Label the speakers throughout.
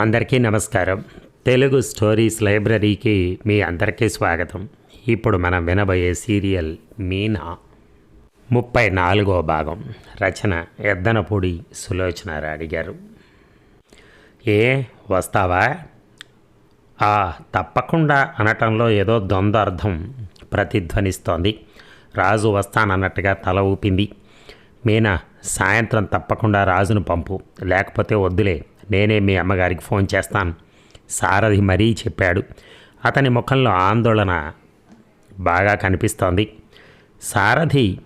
Speaker 1: అందరికీ నమస్కారం. తెలుగు స్టోరీస్ లైబ్రరీకి మీ అందరికీ స్వాగతం. ఇప్పుడు మనం వినబోయే సీరియల్ మీనా. ముప్పై నాలుగో భాగం. రచన ఎద్దనపూడి సులోచన అడిగారు. ఏ వస్తావా? ఆ తప్పకుండా అనటంలో ఏదో ద్వంద్వ ప్రతిధ్వనిస్తోంది. రాజు వస్తానన్నట్టుగా తల ఊపింది. మీనా సాయంత్రం తప్పకుండా రాజును పంపు. లేకపోతే వద్దులే. నేనే మీ అమ్మగారికి ఫోన్ చేస్తాను. సారథి మరీ చెప్పాడు. అతని ముఖంలో ఆందోళన బాగా కనిపిస్తోంది. సారథి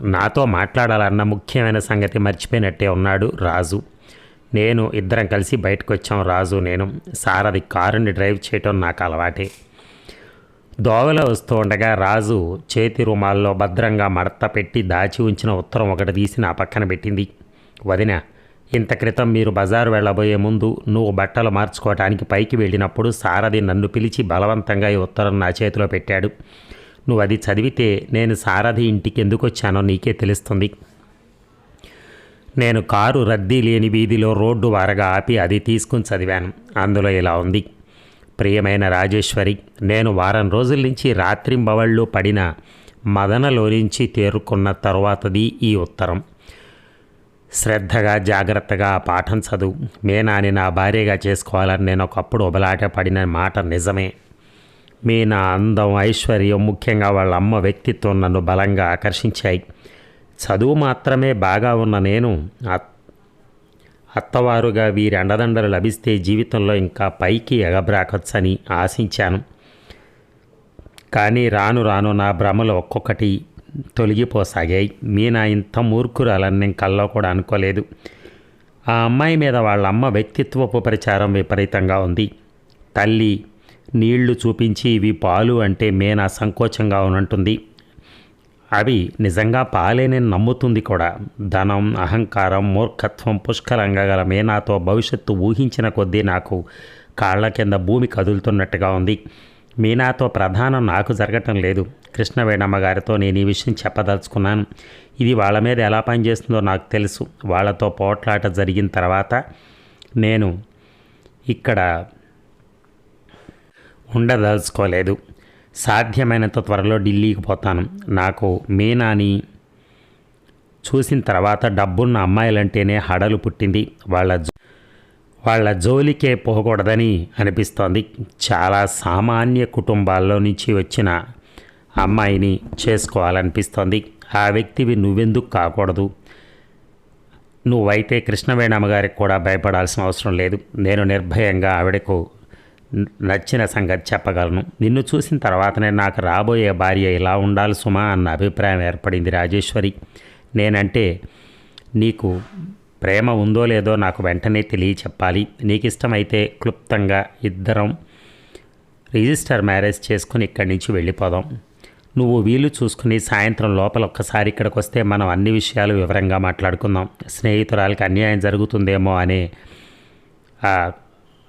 Speaker 1: నాతో మాట్లాడాలన్న ముఖ్యమైన సంగతి మర్చిపోయినట్టే ఉన్నాడు రాజు. నేను ఇద్దరం కలిసి బయటకు వచ్చాం రాజు. నేను సారథి కారుని డ్రైవ్ చేయటం నాకు అలవాటే. దోవలో వస్తూ ఉండగా రాజు చేతి రుమాల్లో భద్రంగా మడత పెట్టి దాచి ఉంచిన ఉత్తరం ఒకటి తీసి నా పక్కన పెట్టింది. వదిన ఇంత క్రితం మీరు బజారు వెళ్ళబోయే ముందు నువ్వు బట్టలు మార్చుకోవటానికి పైకి వెళ్ళినప్పుడు సారథి నన్ను పిలిచి బలవంతంగా ఈ ఉత్తరం నా చేతిలో పెట్టాడు. నువ్వు అది చదివితే నేను సారథి ఇంటికి ఎందుకు వచ్చానో నీకే తెలుస్తుంది. నేను కారు రద్దీ లేని వీధిలో రోడ్డు వారగా ఆపి అది తీసుకుని చదివాను. అందులో ఇలా ఉంది. ప్రియమైన రాజేశ్వరి నేను వారం రోజుల నుంచి రాత్రింబవళ్ళు పడిన మదనలో నుంచి తేరుకున్న తరువాతది ఈ ఉత్తరం. శ్రద్ధగా జాగ్రత్తగా ఆ పాఠం చదువు. మేనాని నా భార్యగా చేసుకోవాలని నేను ఒకప్పుడు ఉబలాట పడిన మాట నిజమే. మీ నా అందం ఐశ్వర్యం ముఖ్యంగా వాళ్ళ అమ్మ వ్యక్తిత్వం నన్ను బలంగా ఆకర్షించాయి. చదువు మాత్రమే బాగా ఉన్న నేను అత్- అత్తవారుగా వీరి అండదండలు లభిస్తే జీవితంలో ఇంకా పైకి ఎగబ్రాకొచ్చని ఆశించాను. కానీ రాను రాను నా భ్రమలు ఒక్కొక్కటి తొలగిపోసాగాయి. మీనా ఇంత మూర్ఖురాలని నేను కల్లో కూడా అనుకోలేదు. ఆ అమ్మాయి మీద వాళ్ళ అమ్మ వ్యక్తిత్వపు ప్రచారం విపరీతంగా ఉంది. తల్లి నీళ్ళు చూపించి ఇవి పాలు అంటే మీనా సంకోచంగా ఉనంటుంది అవి నిజంగా పాలేనని నమ్ముతుంది కూడా. ధనం అహంకారం మూర్ఖత్వం పుష్కలంగా గల మేనాతో భవిష్యత్తు ఊహించిన కొద్దీ నాకు కాళ్ళ కింద భూమి కదులుతున్నట్టుగా ఉంది. మీనాతో ప్రధానం నాకు జరగటం లేదు. కృష్ణవేణమ్మ గారితో నేను ఈ విషయం చెప్పదలుచుకున్నాను. ఇది వాళ్ళ మీద ఎలా పనిచేస్తుందో నాకు తెలుసు. వాళ్ళతో పోట్లాట జరిగిన తర్వాత నేను ఇక్కడ ఉండదలుచుకోలేదు. సాధ్యమైనంత త్వరలో ఢిల్లీకి పోతాను. నాకు మీనాని చూసిన తర్వాత డబ్బున్న అమ్మాయిలంటేనే హడలు పుట్టింది. వాళ్ళ వాళ్ళ జోలికే పోకూడదని అనిపిస్తోంది. చాలా సామాన్య కుటుంబాల్లో నుంచి వచ్చిన అమ్మాయిని చేసుకోవాలనిపిస్తోంది. ఆ వ్యక్తివి నువ్వెందుకు కాకూడదు? నువ్వైతే కృష్ణవేణమ్మ గారికి కూడా భయపడాల్సిన అవసరం లేదు. నేను నిర్భయంగా ఆవిడకు నచ్చిన సంగతి చెప్పగలను. నిన్ను చూసిన తర్వాతనే నాకు రాబోయే భార్య ఇలా ఉండాలి సుమా అన్న అభిప్రాయం ఏర్పడింది రాజేశ్వరి. నేనంటే నీకు ప్రేమ ఉందో లేదో నాకు వెంటనే తెలియచెప్పాలి. నీకు ఇష్టమైతే క్లుప్తంగా ఇద్దరం రిజిస్టర్ మ్యారేజ్ చేసుకుని ఇక్కడి నుంచి వెళ్ళిపోదాం. నువ్వు వీలు చూసుకుని సాయంత్రం లోపల ఒక్కసారి ఇక్కడికి వస్తే మనం అన్ని విషయాలు వివరంగా మాట్లాడుకుందాం. స్నేహితురాలకి అన్యాయం జరుగుతుందేమో అనే ఆ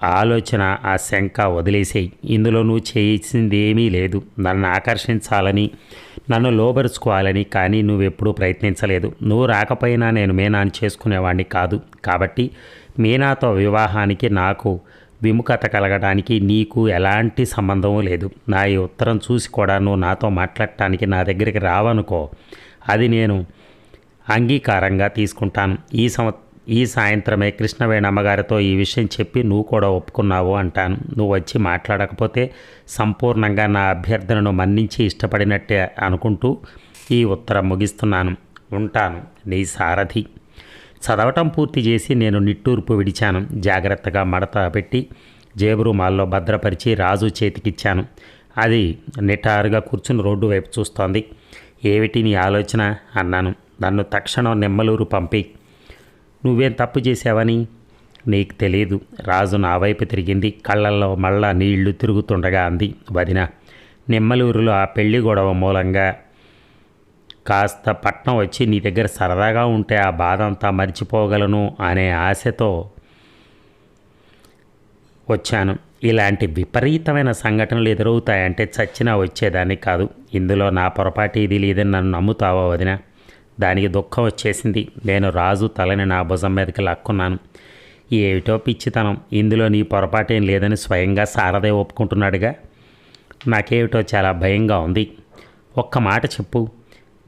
Speaker 1: ఆలోచన ఆ శంక వదిలేసేయి. ఇందులో నువ్వు చేసింది ఏమీ లేదు. నన్ను ఆకర్షించాలని నన్ను లోబరుచుకోవాలని కానీ నువ్వెప్పుడూ ప్రయత్నించలేదు. నువ్వు రాకపోయినా నేను మీనాని చేసుకునేవాడిని కాదు. కాబట్టి మీనాతో వివాహానికి నాకు విముఖత కలగడానికి నీకు ఎలాంటి సంబంధం లేదు. నా ఈ ఉత్తరం చూసి కూడా నువ్వు నాతో మాట్లాడటానికి నా దగ్గరికి రావనుకో. అది నేను అంగీకారంగా తీసుకుంటాను. ఈ సంవ ఈ సాయంత్రమే కృష్ణవేణి అమ్మగారితో ఈ విషయం చెప్పి నువ్వు కూడా ఒప్పుకున్నావు అంటాను. నువ్వు వచ్చి మాట్లాడకపోతే సంపూర్ణంగా నా అభ్యర్థనను మన్నించి ఇష్టపడినట్టే అనుకుంటూ ఈ ఉత్తరం ముగిస్తున్నాను. ఉంటాను. నీ సారథి. చదవటం పూర్తి చేసి నేను నిట్టూర్పు విడిచాను. జాగ్రత్తగా మడత పెట్టి జేబురుమాల్లో భద్రపరిచి రాజు చేతికిచ్చాను. అది నిటారుగా కూర్చుని రోడ్డు వైపు చూస్తోంది. ఏమిటి నీ ఆలోచన? అన్నాను. నన్ను తక్షణం నెమ్మలూరు పంపి. నువ్వేం తప్పు చేసావని నీకు తెలియదు రాజు నా వైపు తిరిగింది. కళ్ళల్లో మళ్ళా నీళ్ళు తిరుగుతుండగా అంది వదిన. నిమ్మలూరులో ఆ పెళ్ళి గొడవ మూలంగా కాస్త పట్నం వచ్చి నీ దగ్గర సరదాగా ఉంటే ఆ బాధ అంతా మర్చిపోగలను అనే ఆశతో వచ్చాను. ఇలాంటి విపరీతమైన సంఘటనలు ఎదురవుతాయంటే చచ్చినా వచ్చేదాన్ని కాదు. ఇందులో నా పొరపాటు ఇది లేదని నన్ను నమ్ముతావా వదిన? దానికి దుఃఖం వచ్చేసింది. నేను రాజు తలని నా భుజం మీదకి లాక్కున్నాను. ఏమిటో పిచ్చితనం. ఇందులో నీ పొరపాటేం లేదని స్వయంగా సారదే ఒప్పుకుంటున్నాడుగా. నాకేమిటో చాలా భయంగా ఉంది. ఒక్క మాట చెప్పు.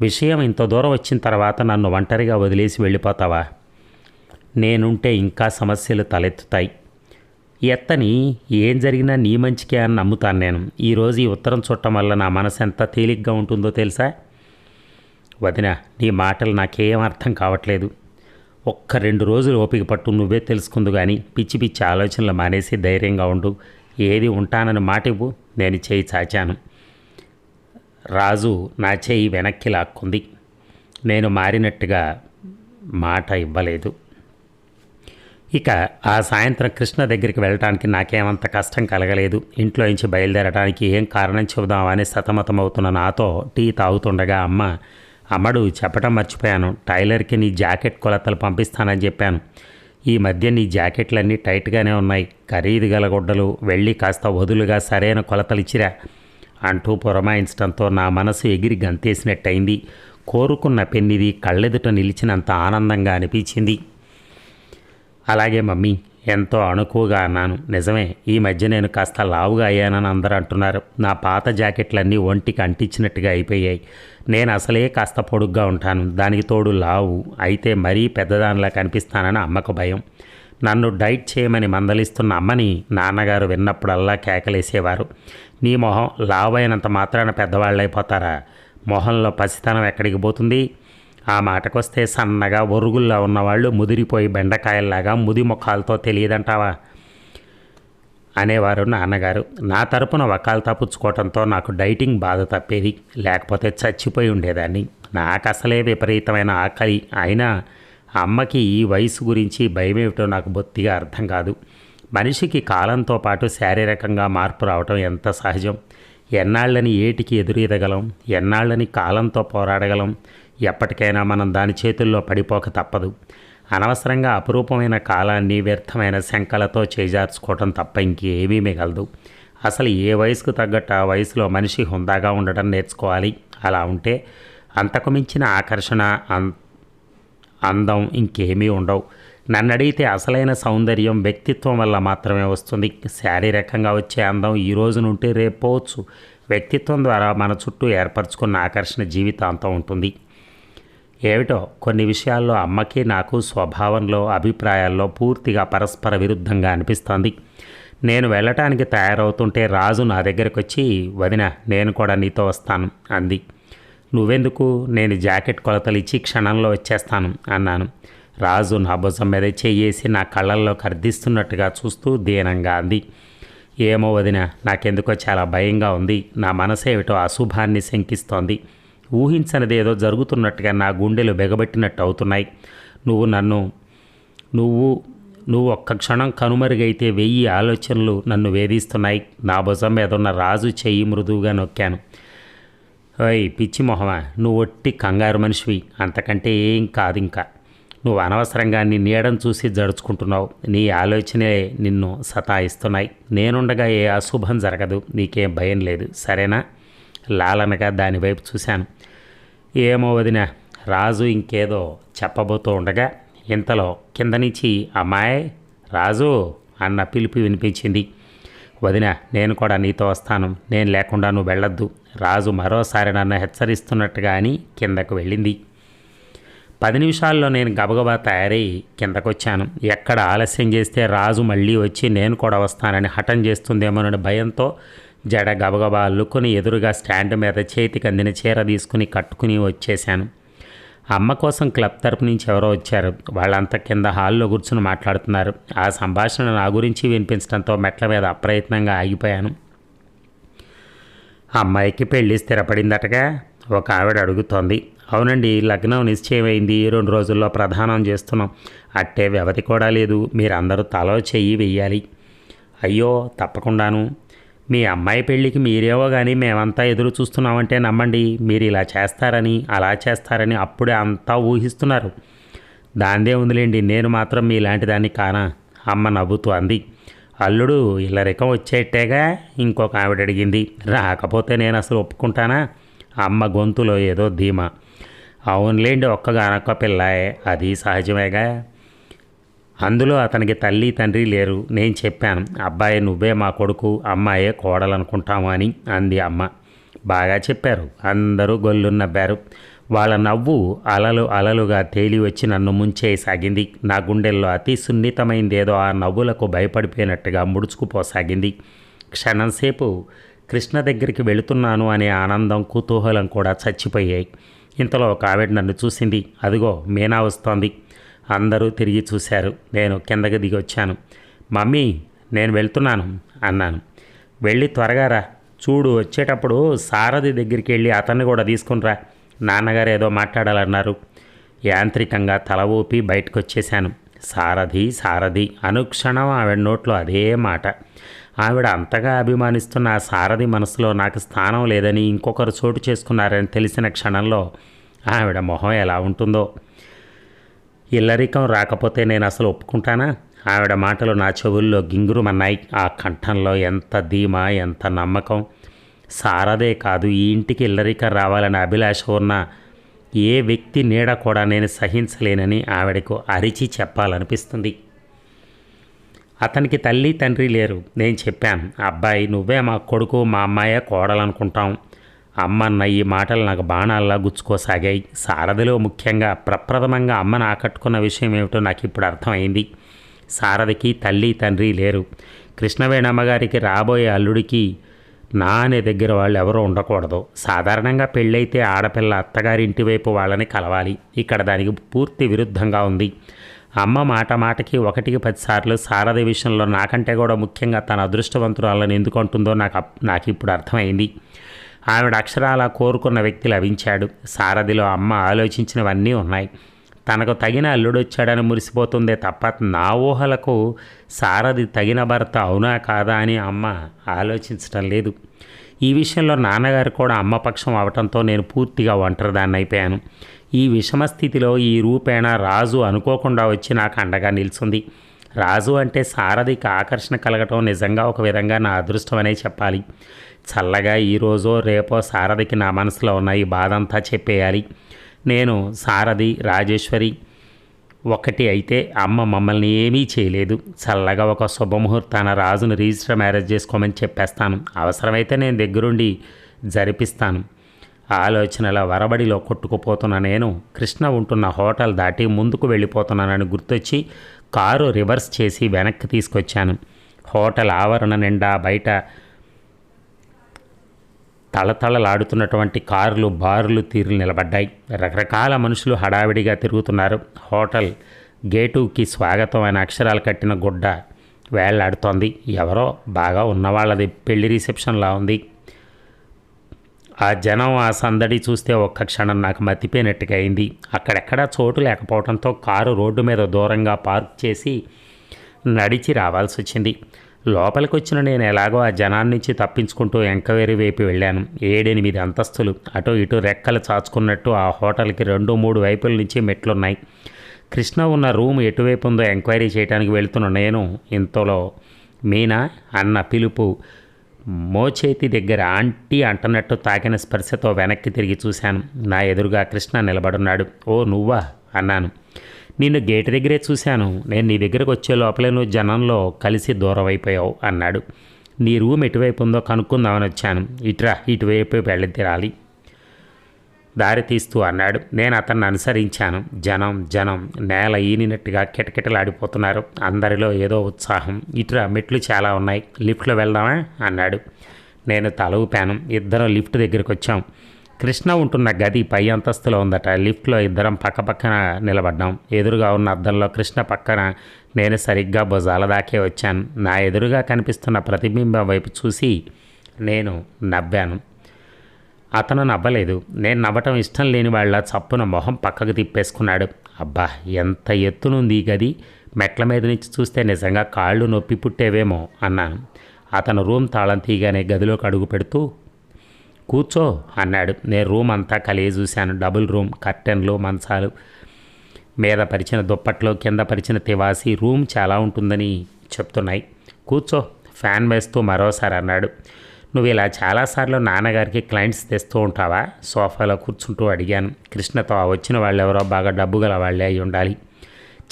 Speaker 1: విషయం ఇంత దూరం వచ్చిన తర్వాత నన్ను ఒంటరిగా వదిలేసి వెళ్ళిపోతావా? నేనుంటే ఇంకా సమస్యలు తలెత్తుతాయి. ఎత్తని ఏం జరిగినా నీ మంచికే అని నమ్ముతాను నేను. ఈరోజు ఈ ఉత్తరం చుట్టం వల్ల నా మనసు ఎంత తేలిగ్గా ఉంటుందో తెలుసా? వదిన నీ మాటలు నాకేం అర్థం కావట్లేదు. ఒక్క రెండు రోజులు ఓపిక పట్టు నువ్వే తెలుసుకుందు కానీ పిచ్చి పిచ్చి ఆలోచనలు మానేసి ధైర్యంగా ఉండు. ఏది ఉంటానని మాట ఇవ్వు నేను చేయి చాచాను. రాజు నా చేయి వెనక్కి లాక్కుంది. నేను మారినట్టుగా మాట ఇవ్వలేదు. ఇక ఆ సాయంత్రం కృష్ణ దగ్గరికి వెళ్ళటానికి నాకేమంత కష్టం కలగలేదు. ఇంట్లో నుంచి బయలుదేరడానికి ఏం కారణం చెబుదామని సతమతమవుతున్న నాతో టీ తాగుతుండగా అమ్మ అమ్మడు చెప్పటం మర్చిపోయాను. టైలర్కి నీ జాకెట్ కొలతలు పంపిస్తానని చెప్పాను. ఈ మధ్య నీ జాకెట్లన్నీ టైట్గానే ఉన్నాయి. ఖరీదు గల గుడ్డలు వెళ్ళి కాస్త వదులుగా సరైన కొలతలు ఇచ్చిరా. అంటూ పురమాయించడంతో నా మనసు ఎగిరి గంతేసినట్టయింది. కోరుకున్న పెన్నిది కళ్ళెదుట నిలిచినంత ఆనందంగా అనిపించింది. అలాగే మమ్మీ ఎంతో అణుకువగా అన్నాను. నిజమే ఈ మధ్య నేను కాస్త లావుగా అయ్యానని అందరూ అంటున్నారు. నా పాత జాకెట్లన్నీ ఒంటికి అంటించినట్టుగా అయిపోయాయి. నేను అసలే కాస్త పొడుగ్గా ఉంటాను. దానికి తోడు లావు. అయితే మరీ పెద్దదానిలా కనిపిస్తానని అమ్మకు భయం. నన్ను డైట్ చేయమని మందలిస్తున్న అమ్మని నాన్నగారు విన్నప్పుడల్లా కేకలేసేవారు. నీ మొహం లావైనంత మాత్రాన పెద్దవాళ్ళైపోతారా? మొహంలో పసితనం ఎక్కడికి పోతుంది? ఆ మాటకొస్తే సన్నగా ఒరుగుల్లా ఉన్నవాళ్ళు ముదిరిపోయి బెండకాయల్లాగా ముది ముఖాలతో తెలియదంటావా? అనేవారు నాన్నగారు. నా తరపున వకాలతా పుచ్చుకోవడంతో నాకు డైటింగ్ బాధ తప్పేది. లేకపోతే చచ్చిపోయి ఉండేదాన్ని. నాకు అసలే విపరీతమైన ఆకలి. అయినా అమ్మకి ఈ వయసు గురించి భయమేమిటో నాకు బొత్తిగా అర్థం కాదు. మనిషికి కాలంతో పాటు శారీరకంగా మార్పు రావటం ఎంత సహజం? ఎన్నాళ్ళని ఏటికి ఎదురీదగలం ఎన్నాళ్ళని కాలంతో పోరాడగలం? ఎప్పటికైనా మనం దాని చేతుల్లో పడిపోక తప్పదు. అనవసరంగా అపురూపమైన కాలాన్ని వ్యర్థమైన శంకలతో చేజార్చుకోవటం తప్ప ఇంకేమీ మిగలదు. అసలు ఏ వయసుకు తగ్గట్టు ఆ వయసులో మనిషి హుందాగా ఉండటం నేర్చుకోవాలి? అలా ఉంటే అంతకు మించిన ఆకర్షణ అం అందం ఇంకేమీ ఉండవు. నన్ను అడిగితే అసలైన సౌందర్యం వ్యక్తిత్వం వల్ల మాత్రమే వస్తుంది. శారీరకంగా వచ్చే అందం ఈ రోజు నుండి రేపు పోవచ్చు. వ్యక్తిత్వం ద్వారా మన చుట్టూ ఏర్పరచుకున్న ఆకర్షణ జీవితాంతం ఉంటుంది. ఏమిటో కొన్ని విషయాల్లో అమ్మకి నాకు స్వభావంలో అభిప్రాయాల్లో పూర్తిగా పరస్పర విరుద్ధంగా అనిపిస్తోంది. నేను వెళ్ళటానికి తయారవుతుంటే రాజు నా దగ్గరకు వచ్చి వదిన నేను కూడా నీతో వస్తాను అంది. నువ్వెందుకు? నేను జాకెట్ కొలతలు ఇచ్చి క్షణంలో వచ్చేస్తాను అన్నాను. రాజు నా భుజం మీద చెయ్యేసి నా కళ్ళల్లో కర్దిస్తున్నట్టుగా చూస్తూ దీనంగా అంది. ఏమో వదిన నాకెందుకో చాలా భయంగా ఉంది. నా మనసేమిటో అశుభాన్ని శంకిస్తోంది. ఊహించనిదేదో జరుగుతున్నట్టుగా నా గుండెలు బెగబెట్టినట్టు అవుతున్నాయి. నువ్వు నన్ను నువ్వు నువ్వు ఒక్క క్షణం కనుమరుగైతే వెయ్యి ఆలోచనలు నన్ను వేధిస్తున్నాయి. నా భుజం మీద ఉన్న రాజు చెయ్యి మృదువుగా నొక్కాను. ఓయ్ పిచ్చి మొహమా. నువ్వు ఒట్టి కంగారు మనిషివి. అంతకంటే ఏం కాదు ఇంకా. నువ్వు అనవసరంగా నీ నీడను చూసి జడుచుకుంటున్నావు. నీ ఆలోచనే నిన్ను సతాయిస్తున్నాయి. నేనుండగా ఏ అశుభం జరగదు. నీకేం భయం లేదు. సరేనా? లాలనగా దాని వైపు చూశాను. ఏమో వదిన. రాజు ఇంకేదో చెప్పబోతూ ఉండగా ఇంతలో కింద నుంచి అమ్మాయి రాజు అన్న పిలుపు వినిపించింది. వదిన నేను కూడా నీతో వస్తాను. నేను లేకుండా నువ్వు వెళ్ళొద్దు. రాజు మరోసారి నన్ను హెచ్చరిస్తున్నట్టుగా అని కిందకు వెళ్ళింది. పది నిమిషాల్లో నేను గబగబా తయారై కిందకొచ్చాను. ఎక్కడ ఆలస్యం చేస్తే రాజు మళ్ళీ వచ్చి నేను కూడా వస్తానని హఠం చేస్తుందేమోనని భయంతో జడ గబగబా అల్లుకొని ఎదురుగా స్టాండ్ మీద చేతికి అందిన చీర తీసుకుని కట్టుకుని వచ్చేశాను. అమ్మ కోసం క్లబ్ తరపు నుంచి ఎవరో వచ్చారు. వాళ్ళంతా కింద హాల్లో కూర్చుని మాట్లాడుతున్నారు. ఆ సంభాషణ నా గురించి వినిపించడంతో మెట్ల మీద అప్రయత్నంగా ఆగిపోయాను. అమ్మాయికి పెళ్ళి స్థిరపడిందటగా ఒక ఆవిడ అడుగుతోంది. అవునండి లగ్నం నిశ్చయమైంది. రెండు రోజుల్లో ప్రధానం చేస్తున్నాం. అట్టే వ్యవధి కూడా లేదు. మీరందరూ తలో చెయ్యి వెయ్యాలి. అయ్యో తప్పకుండాను. మీ అమ్మాయి పెళ్ళికి మీరేవో కానీ మేమంతా ఎదురు చూస్తున్నామంటే నమ్మండి. మీరు ఇలా చేస్తారని అలా చేస్తారని అప్పుడే అంతా ఊహిస్తున్నారు. దాందే ఉందిలేండి నేను మాత్రం మీలాంటి దాన్ని కానా? అమ్మ నవ్వుతూ అంది అల్లుడు ఇల్లరికం వచ్చేట్టేగా ఇంకొక ఆవిడ అడిగింది. రాకపోతే నేను అసలు ఒప్పుకుంటానా? అమ్మ గొంతులో ఏదో ధీమా. అవునులేండి ఒక్కగానొక్క పిల్లాయే. అది సహజమేగా? అందులో అతనికి తల్లి తండ్రి లేరు. నేను చెప్పాను అబ్బాయి నువ్వే మా కొడుకు అమ్మాయే కోడలనుకుంటాము అని అంది అమ్మ. బాగా చెప్పారు. అందరూ గొల్లున్నబ్బారు వాళ్ళ నవ్వు అలలు అలలుగా తేలి వచ్చి నన్ను ముంచేయసాగింది నా గుండెల్లో అతి సున్నితమైందేదో ఆ నవ్వులకు భయపడిపోయినట్టుగా ముడుచుకుపోసాగింది. క్షణంసేపు కృష్ణ దగ్గరికి వెళుతున్నాను అనే ఆనందం కుతూహలం కూడా చచ్చిపోయాయి. ఇంతలో ఒక ఆవిడ నన్ను చూసింది. అదిగో మీనా వస్తోంది. అందరూ తిరిగి చూశారు. నేను కిందకి దిగి వచ్చాను. మమ్మీ నేను వెళ్తున్నాను అన్నాను. వెళ్ళి త్వరగా రా. చూడు వచ్చేటప్పుడు సారథి దగ్గరికి వెళ్ళి అతన్ని కూడా తీసుకునిరా నాన్నగారు ఏదో మాట్లాడాలన్నారు. యాంత్రికంగా తల ఊపి బయటకు వచ్చేశాను సారథి సారథి అనుక్షణం ఆవిడ నోట్లో అదే మాట. ఆవిడ అంతగా అభిమానిస్తున్న ఆ సారథి మనసులో నాకు స్థానం లేదని ఇంకొకరు చోటు చేసుకున్నారని తెలిసిన క్షణంలో ఆవిడ మొహం ఎలా ఉంటుందో. ఇల్లరికం రాకపోతే నేను అసలు ఒప్పుకుంటానా? ఆవిడ మాటలు నా చెవుల్లో గింగురుమన్నాయి. ఆ కంఠంలో ఎంత ధీమా ఎంత నమ్మకం. సారదే కాదు ఈ ఇంటికి ఇల్లరికం రావాలని అభిలాష ఉన్న ఏ వ్యక్తి నీడ కూడా నేను సహించలేనని ఆవిడకు అరిచి చెప్పాలనిపిస్తుంది. అతనికి తల్లి తండ్రి లేరు. నేను చెప్పాను అబ్బాయి నువ్వే మా కొడుకు మా అమ్మాయే కోడలనుకుంటాం. అమ్మన్న ఈ మాటలు నాకు బాణాల్లా గుచ్చుకోసాగాయి. సారథిలో ముఖ్యంగా ప్రప్రథమంగా అమ్మను ఆకట్టుకున్న విషయం ఏమిటో నాకు ఇప్పుడు అర్థమైంది. సారథికి తల్లి తండ్రి లేరు. కృష్ణవేణమ్మ గారికి రాబోయే అల్లుడికి నా అనే దగ్గర వాళ్ళు ఎవరూ ఉండకూడదు. సాధారణంగా పెళ్ళైతే ఆడపిల్ల అత్తగారింటి వైపు వాళ్ళని కలవాలి. ఇక్కడ దానికి పూర్తి విరుద్ధంగా ఉంది. అమ్మ మాట మాటకి ఒకటికి పదిసార్లు సారథి విషయంలో నాకంటే కూడా ముఖ్యంగా తన అదృష్టవంతురాలను ఎందుకు అంటుందో నాకు నాకు ఇప్పుడు అర్థమైంది. ఆవిడ అక్షరాల కోరుకున్న వ్యక్తి లభించాడు. సారథిలో అమ్మ ఆలోచించినవన్నీ ఉన్నాయి. తనకు తగిన అల్లుడు వచ్చాడని మురిసిపోతుందే తప్ప నా ఊహలకు సారథి తగిన భర్త అవునా కాదా అని అమ్మ ఆలోచించటం లేదు. ఈ విషయంలో నాన్నగారు కూడా అమ్మ పక్షం అవటంతో నేను పూర్తిగా ఒంటరిదాన్ని అయిపోయాను ఈ విషమ స్థితిలో ఈ రూపేణ రాజు అనుకోకుండా వచ్చి నాకు అండగా నిలిచింది. రాజు అంటే సారథికి ఆకర్షణ కలగటం నిజంగా ఒక విధంగా నా అదృష్టం అనే చెప్పాలి. చల్లగా ఈరోజో రేపో సారథికి నా మనసులో ఉన్న ఈ బాధ అంతా చెప్పేయాలి. నేను సారథి రాజేశ్వరి ఒకటి అయితే అమ్మ మమ్మల్ని ఏమీ చేయలేదు. చల్లగా ఒక శుభముహూర్తాన రాజును రిజిస్టర్ మ్యారేజ్ చేసుకోమని చెప్పేస్తాను. అవసరమైతే నేను దగ్గరుండి జరిపిస్తాను. ఆలోచనల వరబడిలో కొట్టుకుపోతున్న నేను కృష్ణ ఉంటున్న హోటల్ దాటి ముందుకు వెళ్ళిపోతున్నానని గుర్తొచ్చి కారు రివర్స్ చేసి వెనక్కి తీసుకొచ్చాను. హోటల్ ఆవరణ నిండా బయట తళతళలాడుతున్నటువంటి కార్లు బార్లు తీరులు నిలబడ్డాయి. రకరకాల మనుషులు హడావిడిగా తిరుగుతున్నారు. హోటల్ గేటుకి స్వాగతం అనే అక్షరాలు కట్టిన గుడ్డ వేళ్ళాడుతోంది. ఎవరో బాగా ఉన్నవాళ్ళది పెళ్ళి రిసెప్షన్లా ఉంది. ఆ జనం ఆ సందడి చూస్తే ఒక్క క్షణం నాకు మతిపోయినట్టుగా అయింది. అక్కడెక్కడా చోటు లేకపోవడంతో కారు రోడ్డు మీద దూరంగా పార్క్ చేసి నడిచి రావాల్సి వచ్చింది లోపలికి వచ్చిన నేను ఎలాగో ఆ జనాన్ని నుంచి తప్పించుకుంటూ ఎంక్వైరీ వైపు వెళ్ళాను. ఏడెనిమిది అంతస్తులు. అటు ఇటు రెక్కలు చాచుకున్నట్టు ఆ హోటల్కి రెండు మూడు వైపుల నుంచి మెట్లున్నాయి. కృష్ణ ఉన్న రూమ్ ఎటువైపు ఉందో ఎంక్వైరీ చేయడానికి వెళ్తున్న నేను ఇంతలో మీనా అన్న పిలుపు మోచేతి దగ్గర ఆంటీ అంటనట్టు తాకిన స్పర్శతో వెనక్కి తిరిగి చూశాను. నా ఎదురుగా కృష్ణ నిలబడున్నాడు. ఓ నువ్వా? అన్నాను. నిన్ను గేట్ దగ్గరే చూశాను. నేను నీ దగ్గరకు వచ్చే లోపలే నువ్వు జనంలో కలిసి దూరం అయిపోయావు అన్నాడు. నీ రూమ్ ఎటువైపు ఉందో కనుక్కుందామని వచ్చాను. ఇట్రా ఇటువైపు వెళ్ళి తిరాలి దారి తీస్తూ అన్నాడు. నేను అతన్ని అనుసరించాను. జనం జనం నేల ఈనినట్టుగా కిటకిటలాడిపోతున్నారు. అందరిలో ఏదో ఉత్సాహం. ఇటురా మెట్లు చాలా ఉన్నాయి. లిఫ్ట్లో వెళ్దామా? అన్నాడు. నేను తల ఊపాను. ఇద్దరం లిఫ్ట్ దగ్గరికి వచ్చాం. కృష్ణ ఉంటున్న గది పై అంతస్తులో ఉందట. లిఫ్ట్లో ఇద్దరం పక్కపక్కన నిలబడ్డాం. ఎదురుగా ఉన్న అద్దంలో కృష్ణ పక్కన నేను సరిగ్గా భుజాల దాకే వచ్చాను. నా ఎదురుగా కనిపిస్తున్న ప్రతిబింబం వైపు చూసి నేను నవ్వాను. అతను నవ్వలేదు. నేను నవ్వటం ఇష్టం లేని వాళ్ళ చప్పున మొహం పక్కకు తిప్పేసుకున్నాడు. అబ్బా ఎంత ఎత్తునుంది ఈ గది? మెట్ల మీద నుంచి చూస్తే నిజంగా కాళ్ళు నొప్పి పుట్టేవేమో అన్నాను. అతను రూమ్ తాళం తీయగానే గదిలోకి అడుగు పెడుతూ కూర్చో అన్నాడు. నేను రూమ్ అంతా కలిగి చూశాను. డబుల్ రూమ్ కర్టెన్లు మంచాలు మీద పరిచిన దుప్పట్లో కింద పరిచిన తివాసి రూమ్ చాలా ఉంటుందని చెప్తున్నాయి. కూర్చో ఫ్యాన్ వేస్తూ మరోసారి అన్నాడు. నువ్వు ఇలా చాలాసార్లు నాన్నగారికి క్లయింట్స్ తెస్తూ ఉంటావా? సోఫాలో కూర్చుంటూ అడిగాను. కృష్ణతో వచ్చిన వాళ్ళు ఎవరో బాగా డబ్బు గల వాళ్ళే అయి ఉండాలి.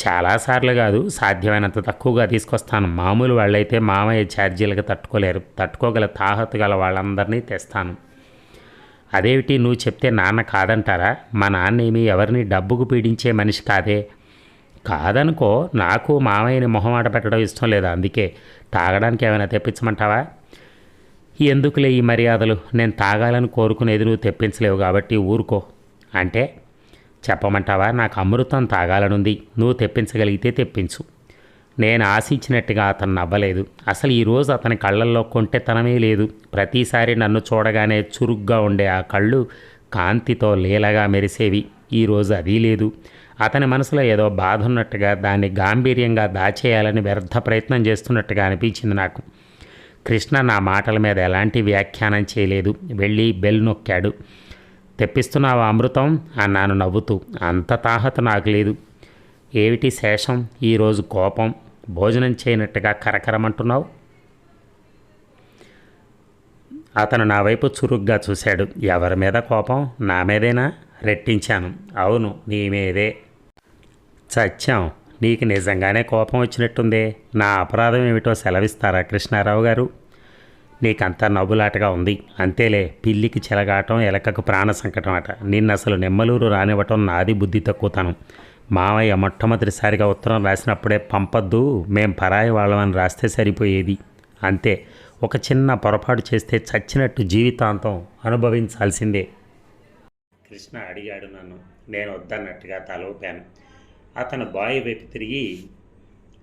Speaker 1: చాలాసార్లు కాదు సాధ్యమైనంత తక్కువగా తీసుకొస్తాను. మామూలు వాళ్ళైతే మామయ్య ఛార్జీలకు తట్టుకోలేరు. తట్టుకోగల తాహతు గల వాళ్ళందరినీ తెస్తాను. అదేమిటి నువ్వు చెప్తే నాన్న కాదంటారా? మా నాన్నేమి ఎవరిని డబ్బుకు పీడించే మనిషి కాదే. కాదనుకో నాకు మామయ్యని మొహమాట పెట్టడం ఇష్టం లేదు? అందుకే తాగడానికి ఏమైనా తెప్పించమంటావా? ఎందుకులే ఈ మర్యాదలు? నేను తాగాలని కోరుకునేది నువ్వు తెప్పించలేవు కాబట్టి ఊరుకో. అంటే చెప్పమంటావా? నాకు అమృతం తాగాలనుంది. నువ్వు తెప్పించగలిగితే తెప్పించు. నేను ఆశించినట్టుగా అతను నవ్వలేదు. అసలు ఈరోజు అతని కళ్ళల్లో కొంటెతనమే లేదు. ప్రతిసారి నన్ను చూడగానే చురుగ్గా ఉండే ఆ కళ్ళు కాంతితో లీలగా మెరిసేవి. ఈరోజు అది లేదు. అతని మనసులో ఏదో బాధ ఉన్నట్టుగా దాన్ని గాంభీర్యంగా దాచేయాలని వ్యర్థ ప్రయత్నం చేస్తున్నట్టుగా అనిపించింది నాకు. కృష్ణ నా మాటల మీద ఎలాంటి వ్యాఖ్యానం చేయలేదు. వెళ్ళి బెల్ నొక్కాడు. తెప్పిస్తున్నావా అమృతం? అన్నాను నవ్వుతూ. అంత తాహత నాకు లేదు. ఏమిటి శేషం? ఈరోజు కోపం. భోజనం చేయనట్టుగా కరకరమంటున్నావు? అతను నా వైపు చురుగ్గా చూశాడు. ఎవరి మీద కోపం? నా మీదేనా? రెట్టించాను. అవును నీ మీదే. చచ్చాం. నీకు నిజంగానే కోపం వచ్చినట్టుందే. నా అపరాధం ఏమిటో సెలవిస్తారా కృష్ణారావు గారు? నీకంతా నవ్వులాటగా ఉంది. అంతేలే పిల్లికి చెలగాటం ఎలకకు ప్రాణ సంకటం అట. నిన్నసలు అసలు నెమ్మలూరు రానివ్వటం నాది బుద్ధి తక్కువతనం. మావయ్య మొట్టమొదటిసారిగా ఉత్తరం రాసినప్పుడే పంపద్దు మేం పరాయి వాళ్ళమని రాస్తే సరిపోయేది. అంతే ఒక చిన్న పొరపాటు చేస్తే చచ్చినట్టు జీవితాంతం అనుభవించాల్సిందే. కృష్ణ అడిగాడు నన్ను నేను వద్దన్నట్టుగా తల అతను బాయ్ వైపు తిరిగి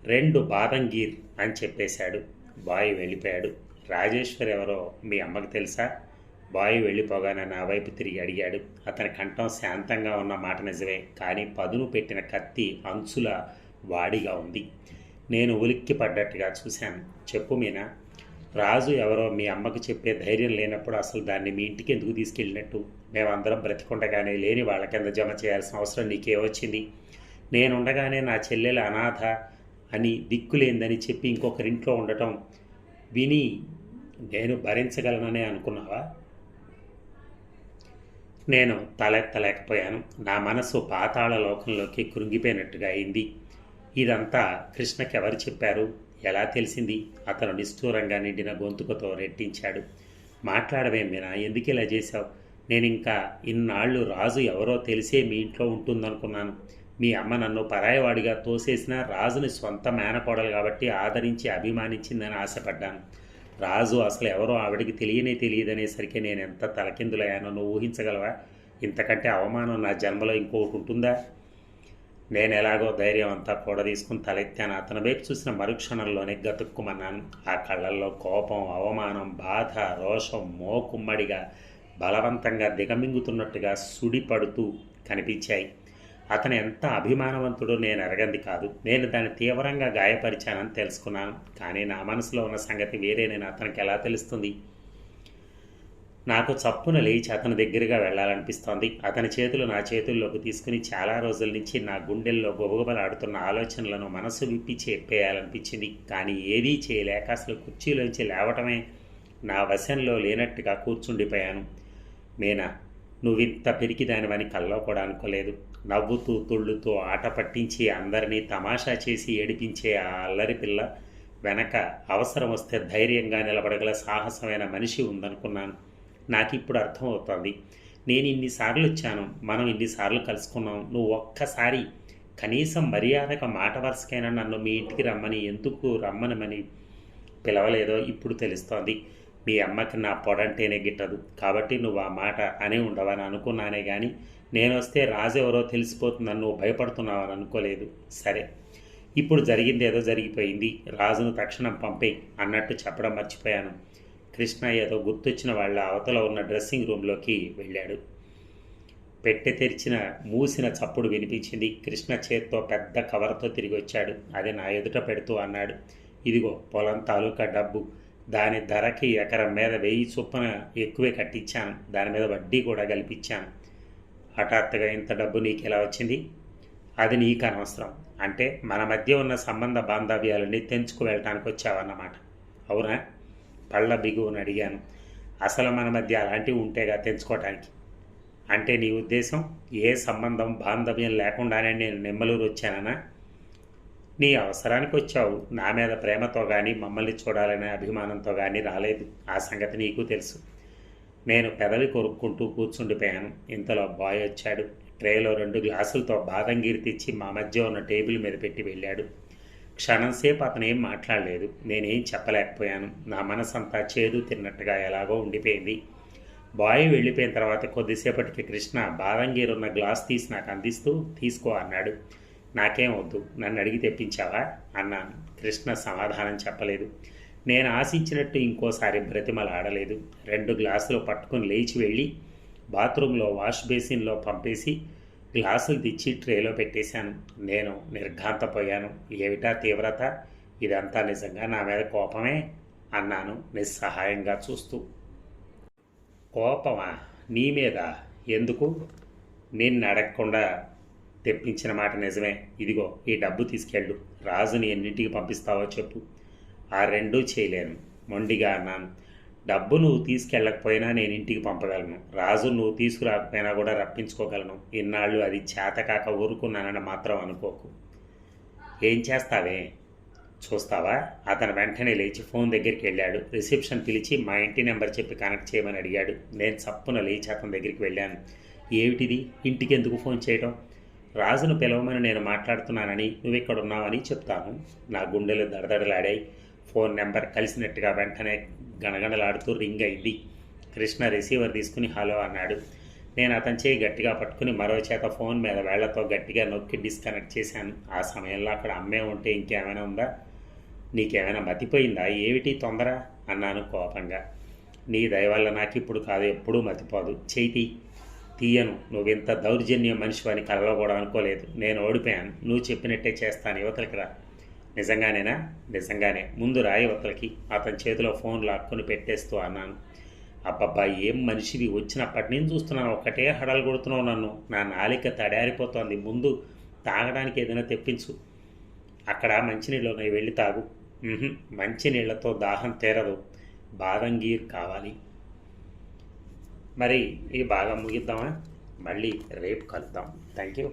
Speaker 1: రెండు బాదంగీర్ అని చెప్పేశాడు. బాయ్ వెళ్ళిపోయాడు. రాజేశ్వర్ ఎవరో మీ అమ్మకు తెలుసా? బాయ్ వెళ్ళిపోగానే నా వైపు తిరిగి అడిగాడు. అతని కంఠం శాంతంగా ఉన్న మాట నిజమే కానీ పదును పెట్టిన కత్తి అంచుల వాడిగా ఉంది. నేను ఉలిక్కి పడ్డట్టుగా చూశాను. చెప్పు మీనా రాజు ఎవరో మీ అమ్మకు చెప్పే ధైర్యం లేనప్పుడు అసలు దాన్ని మీ ఇంటికి ఎందుకు తీసుకెళ్ళినట్టు? మేమందరం బ్రతికుండగానే లేని వాళ్ళ కింద జమ చేయాల్సిన అవసరం నీకే వచ్చింది. నేనుండగానే నా చెల్లెలు అనాథ అని దిక్కులేందని చెప్పి ఇంకొకరింట్లో ఉండటం విని నేను భరించగలననే అనుకున్నావా? నేను తలెత్తలేకపోయాను నా మనసు పాతాళ లోకంలోకి కృంగిపోయినట్టుగా అయింది. ఇదంతా కృష్ణకి ఎవరు చెప్పారు? ఎలా తెలిసింది? అతను నిష్ఠూరంగా నిండిన గొంతుకతో రెట్టించాడు. మాట్లాడవేం మీనా ఎందుకు ఇలా చేశావు? నేను ఇంకా ఇన్నాళ్ళు రాజు ఎవరో తెలిసే మీ ఇంట్లో ఉంటుందనుకున్నాను. మీ అమ్మ నన్ను పరాయవాడిగా తోసేసిన రాజుని సొంత మేనకోడలు కాబట్టి ఆదరించి అభిమానించిందని ఆశపడ్డాను. రాజు అసలు ఎవరో ఆవిడకి తెలియనే తెలియదనేసరికి నేను ఎంత తలకిందులయ్యానో నువ్వు ఊహించగలవా? ఇంతకంటే అవమానం నా జన్మలో ఇంకొకటి ఉంటుందా? నేను ఎలాగో ధైర్యం అంతా కూడా తీసుకుని తలెత్తాను. అతని వైపు చూసిన మరుక్షణంలోనే గతుక్కుమన్నాను. ఆ కళ్ళల్లో కోపం అవమానం బాధ రోషం మోకుమ్మడిగా బలవంతంగా దిగమింగుతున్నట్టుగా సుడిపడుతూ కనిపించాయి. అతను ఎంత అభిమానవంతుడో నేను ఎరగంది కాదు. నేను దాన్ని తీవ్రంగా గాయపరిచానని తెలుసుకున్నాను. కానీ నా మనసులో ఉన్న సంగతి వేరే నేను అతనికి ఎలా తెలుస్తుంది? నాకు చప్పున లేచి అతని దగ్గరగా వెళ్ళాలనిపిస్తోంది. అతని చేతులు నా చేతుల్లోకి తీసుకుని చాలా రోజుల నుంచి నా గుండెల్లో గొబగొబలాడుతున్న ఆలోచనలను మనసు విప్పి చెప్పేయాలనిపించింది. కానీ ఏదీ చేయలేక అసలు కుర్చీలోంచి లేవటమే నా వశంలో లేనట్టుగా కూర్చుండిపోయాను. మీనా నువ్వింత పెరిగిదానివని కల్లో కూడా అనుకోలేదు. నవ్వుతూ తుళ్ళుతూ ఆట పట్టించి అందరినీ తమాషా చేసి ఏడిపించే ఆ అల్లరి పిల్ల వెనక అవసరం వస్తే ధైర్యంగా నిలబడగల సాహసమైన మనిషి ఉందనుకున్నాను. నాకు ఇప్పుడు అర్థమవుతుంది. నేను ఇన్నిసార్లు వచ్చాను. మనం ఇన్నిసార్లు కలుసుకున్నాం. నువ్వు ఒక్కసారి కనీసం మర్యాదక మాట వరుసకైనా నన్ను మీ ఇంటికి రమ్మని ఎందుకు రమ్మనమని పిలవలేదో ఇప్పుడు తెలుస్తోంది. మీ అమ్మకి నా పొడంటేనే గిట్టదు. కాబట్టి నువ్వు ఆ మాట అనే ఉండవని అనుకున్నానే కానీ నేను వస్తే రాజు ఎవరో తెలిసిపోతుందని నువ్వు భయపడుతున్నావని అనుకోలేదు. సరే ఇప్పుడు జరిగింది ఏదో జరిగిపోయింది. రాజును తక్షణం పంపేయి అన్నట్టు చెప్పడం మర్చిపోయాను. కృష్ణ ఏదో గుర్తొచ్చిన వాళ్ళ అవతల ఉన్న డ్రెస్సింగ్ రూమ్లోకి వెళ్ళాడు. పెట్టె తెరిచిన మూసిన చప్పుడు వినిపించింది. కృష్ణ చేత్తో పెద్ద కవర్తో తిరిగి వచ్చాడు అది నా ఎదుట పెడుతూ అన్నాడు. ఇదిగో పొలం తాలూకా డబ్బు. దాని ధరకి ఎకరం మీద వెయ్యి చొప్పున ఎక్కువే కట్టించాను. దాని మీద వడ్డీ కూడా కల్పించాను. హఠాత్తుగా ఇంత డబ్బు నీకు ఎలా వచ్చింది? అది నీకు అనవసరం. అంటే మన మధ్య ఉన్న సంబంధ బాంధవ్యాలన్నీ తెంచుకు వెళ్ళటానికి వచ్చావన్నమాట. అవునా? పళ్ళ బిగువుని అడిగాను. అసలు మన మధ్య అలాంటివి ఉంటేగా తెంచుకోవటానికి అంటే నీ ఉద్దేశం ఏ సంబంధం బాంధవ్యం లేకుండానే నేను నెమ్మలూరు వచ్చానన్నా నీ అవసరానికి వచ్చావు. నా మీద ప్రేమతో కానీ మమ్మల్ని చూడాలనే అభిమానంతో కానీ రాలేదు. ఆ సంగతి నీకు తెలుసు. నేను పెదవి కొరుక్కుంటూ కూర్చుండిపోయాను. ఇంతలో బాయ్ వచ్చాడు. ట్రేలో రెండు గ్లాసులతో బాదంగీరి తెచ్చి మా మధ్య ఉన్న టేబుల్ మీద పెట్టి వెళ్ళాడు. క్షణంసేపు అతను ఏం మాట్లాడలేదు. నేనేం చెప్పలేకపోయాను. నా మనసంతా చేదు తిన్నట్టుగా ఎలాగో ఉండిపోయింది. బాయ్ వెళ్ళిపోయిన తర్వాత కొద్దిసేపటికి కృష్ణ బాదంగీరు ఉన్న గ్లాస్ తీసి నాకు అందిస్తూ తీసుకో అన్నాడు. నాకేం వద్దు. నన్ను అడిగి తెప్పించావా? అన్నాను. కృష్ణ సమాధానం చెప్పలేదు. నేను ఆశించినట్టు ఇంకోసారి బ్రతిమలు ఆడలేదు. రెండు గ్లాసులు పట్టుకుని లేచి వెళ్ళి బాత్రూంలో వాష్ బేసిన్లో పంపేసి గ్లాసులు తెచ్చి ట్రేలో పెట్టేశాను. నేను నిర్ఘాంతపోయాను. ఏమిటా తీవ్రత? ఇదంతా నిజంగా నా మీద కోపమే? అన్నాను నిస్సహాయంగా చూస్తూ. కోపమా? నీ మీద? ఎందుకు? నిన్ను అడగకుండా తెప్పించిన మాట నిజమే. ఇదిగో ఈ డబ్బు తీసుకెళ్ళు. రాజుని ఎన్నింటికి పంపిస్తావో చెప్పు. ఆ రెండూ చేయలేను. మొండిగా అన్నాను డబ్బు నువ్వు తీసుకెళ్ళకపోయినా నేను ఇంటికి పంపగలను. రాజు నువ్వు తీసుకురాకపోయినా కూడా రప్పించుకోగలను. ఇన్నాళ్ళు అది చేతకాక ఊరుకున్నానని మాత్రం అనుకోకు. ఏం చేస్తావే? చూస్తావా? అతను వెంటనే లేచి ఫోన్ దగ్గరికి వెళ్ళాడు. రిసెప్షన్ పిలిచి మా ఇంటి నెంబర్ చెప్పి కనెక్ట్ చేయమని అడిగాడు. నేను చప్పున లేచి అతని దగ్గరికి వెళ్ళాను. ఏమిటిది? ఇంటికి ఎందుకు ఫోన్ చేయడం రాజును పిలవమని నేను మాట్లాడుతున్నానని నువ్వు ఇక్కడ ఉన్నావని చెప్తాను. నా గుండెలు దడదడలాడాయి. ఫోన్ నెంబర్ కలిసినట్టుగా వెంటనే గణగణలాడుతూ రింగ్ అయింది. కృష్ణ రిసీవర్ తీసుకుని హలో అన్నాడు. నేను అతని చేయి గట్టిగా పట్టుకుని మరో చేత ఫోన్ మీద వేళ్ళతో గట్టిగా నొక్కి డిస్కనెక్ట్ చేశాను. ఆ సమయంలో అక్కడ అమ్మే ఉంటే ఇంకేమైనా ఉందా? నీకేమైనా మతిపోయిందా? ఏమిటి తొందర? అన్నాను కోపంగా. నీ దయ వల్ల నాకు ఇప్పుడు కాదు ఎప్పుడూ మతిపోదు. చేతి తీయను. నువ్వింత దౌర్జన్యం మనిషివని కలలో కూడా అనుకోలేదు. నేను ఓడిపోయాను. నువ్వు చెప్పినట్టే చేస్తాను. యువతలకి రా. నిజంగానేనా? నిజంగానే. ముందు రాయి అతని చేతిలో ఫోన్ లాక్కుని పెట్టేస్తూ అన్నాను. అబ్బబ్బా ఏం మనిషివి? వచ్చినప్పటి నేను చూస్తున్నాను. ఒక్కటే హడలు కొడుతున్నావు నన్ను. నా నాలిక తడారిపోతోంది. ముందు తాగడానికి ఏదైనా తెప్పించు. అక్కడ మంచినీళ్ళు నేను వెళ్ళి తాగు. మంచినీళ్ళతో దాహం తీరదు. బాదంగీర్ కావాలి. మరి ఈ భాగం ముగిద్దామా? మళ్ళీ రేపు కలుద్దాం. Thank you